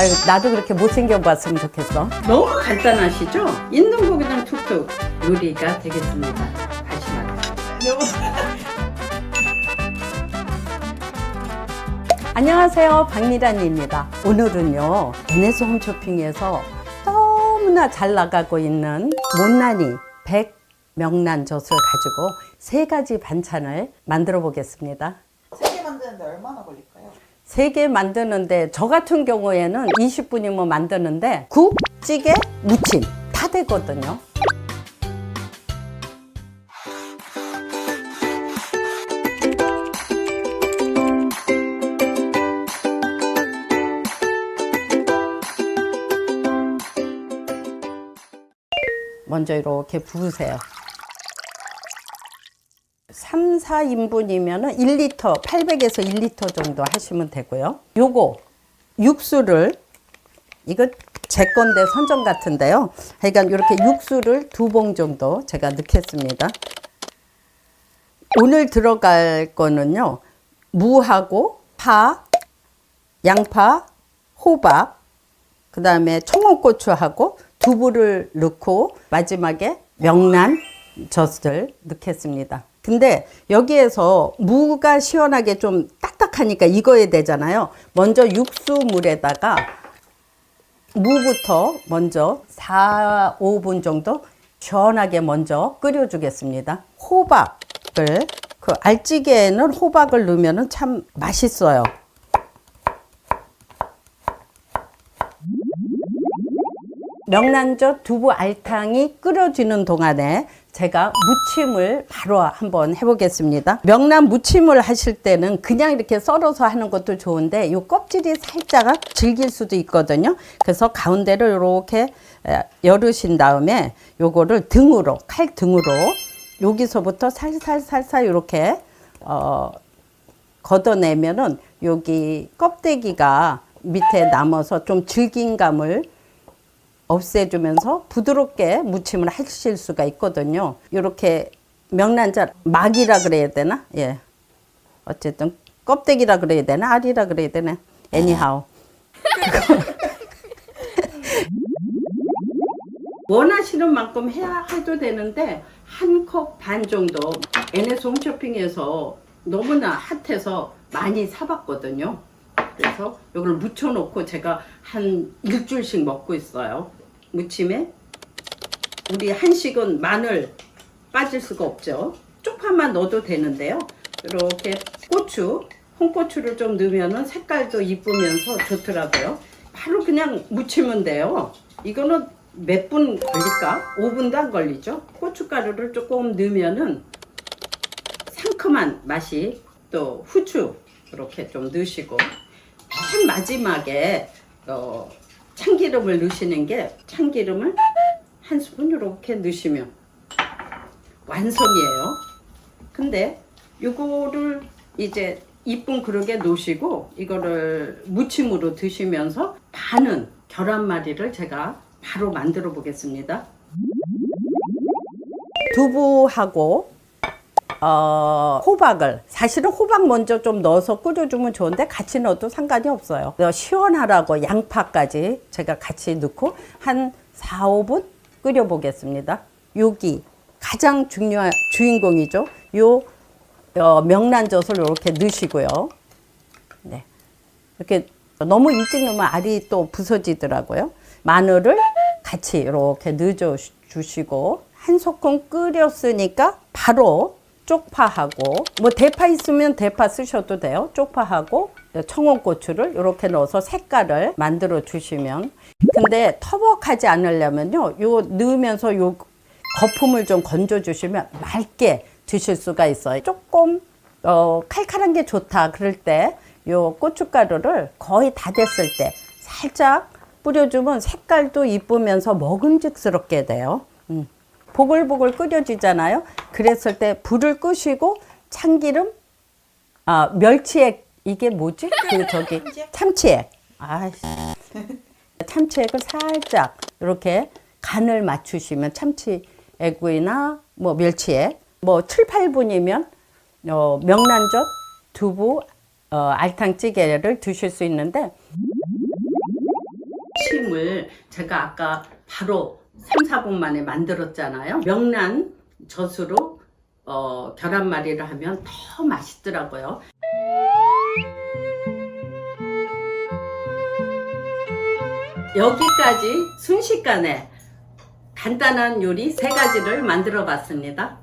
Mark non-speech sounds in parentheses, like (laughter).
아유, 나도 그렇게 못생겨 봤으면 좋겠어. 너무 간단하시죠? 있는 거 그냥 툭툭 요리가 되겠습니다. 다시 말해. 안녕하세요. 박미란입니다. 오늘은요, NS 홈쇼핑에서 너무나 잘 나가고 있는 못난이 백 명란젓을 가지고 세 가지 반찬을 만들어 보겠습니다. 세개 만드는데 얼마나 걸릴까요? 세 개 만드는데 저 같은 경우에는 20분이면 만드는데 국, 찌개, 무침 다 되거든요. 먼저 이렇게 부으세요. 3, 4인분이면 1리터, 800에서 1리터 정도 하시면 되고요. 요거 육수를 이거 제 건데 선정 같은데요. 그러니까 이렇게 육수를 두 봉 정도 제가 넣겠습니다. 오늘 들어갈 거는요. 무하고 파, 양파, 호박, 그 다음에 청원고추하고 두부를 넣고 마지막에 명란 젓을 넣겠습니다. 근데 여기에서 무가 시원하게 좀 딱딱하니까 익어야 되잖아요. 먼저 육수물에다가 무부터 먼저 4, 5분 정도 시원하게 먼저 끓여주겠습니다. 호박을 그 알찌개에는 호박을 넣으면 참 맛있어요. 명란젓 두부 알탕이 끓여지는 동안에 제가 무침을 바로 한번 해보겠습니다. 명란 무침을 하실 때는 그냥 이렇게 썰어서 하는 것도 좋은데 이 껍질이 살짝 질길 수도 있거든요. 그래서 가운데를 이렇게 열으신 다음에 요거를 등으로 칼 등으로 여기서부터 살살살살 이렇게 어, 걷어내면은 여기 껍데기가 밑에 남아서 좀 질긴 감을 없애주면서 부드럽게 무침을 하실 수가 있거든요. 이렇게 명란젓 막이라 그래야 되나? 예. 어쨌든 껍데기라 그래야 되나? 알이라 그래야 되나? anyhow. (laughs) 원하시는 만큼 해야 해도 되는데 한 컵 반 정도 NS 홈쇼핑에서 너무나 핫해서 많이 사봤거든요. 그래서 이걸 묻혀놓고 제가 한 일주일씩 먹고 있어요. 무침에 우리 한식은 마늘 빠질 수가 없죠. 쪽파만 넣어도 되는데요. 이렇게 고추, 홍고추를 좀 넣으면 색깔도 이쁘면서 좋더라고요. 바로 그냥 무치면 돼요. 이거는 몇 분 걸릴까? 5분도 안 걸리죠. 고춧가루를 조금 넣으면은 상큼한 맛이 또 후추 이렇게 좀 넣으시고 맨 마지막에 어, 참기름을 넣으시는 게 참기름을 한 스푼 이렇게 넣으시면 완성이에요. 근데 이거를 이제 이쁜 그릇에 놓으시고 이거를 무침으로 드시면서 반은 계란말이를 제가 바로 만들어 보겠습니다. 두부하고 어, 호박을 사실은 호박 먼저 좀 넣어서 끓여주면 좋은데 같이 넣어도 상관이 없어요. 시원하라고 양파까지 제가 같이 넣고 한 4, 5분 끓여 보겠습니다. 여기 가장 중요한 주인공이죠. 요 어, 명란젓을 이렇게 넣으시고요. 네. 이렇게 너무 일찍 넣으면 알이 또 부서지더라고요. 마늘을 같이 이렇게 넣어 주시고 한 소끔 끓였으니까 바로 쪽파하고 뭐 대파 있으면 대파 쓰셔도 돼요. 쪽파하고 청원고추를 이렇게 넣어서 색깔을 만들어 주시면 근데 터벅하지 않으려면요. 요 넣으면서 요 거품을 좀 건져 주시면 맑게 드실 수가 있어요. 조금 어, 칼칼한 게 좋다 그럴 때 요 고춧가루를 거의 다 됐을 때 살짝 뿌려주면 색깔도 이쁘면서 먹음직스럽게 돼요. 음. 보글보글 끓여지잖아요. 그랬을 때 불을 끄시고 참기름, 아 멸치액 이게 뭐지? 그 저기 참치액. 아 참치액을 살짝 이렇게 간을 맞추시면 참치액이나 뭐 멸치액 뭐 7, 8분이면 어, 명란젓, 두부, 어, 알탕찌개를 드실 수 있는데 무침을 제가 아까 바로 3, 4분 만에 만들었잖아요. 명란 젖으로 어, 계란말이를 하면 더 맛있더라고요. 여기까지 순식간에 간단한 요리 세 가지를 만들어 봤습니다.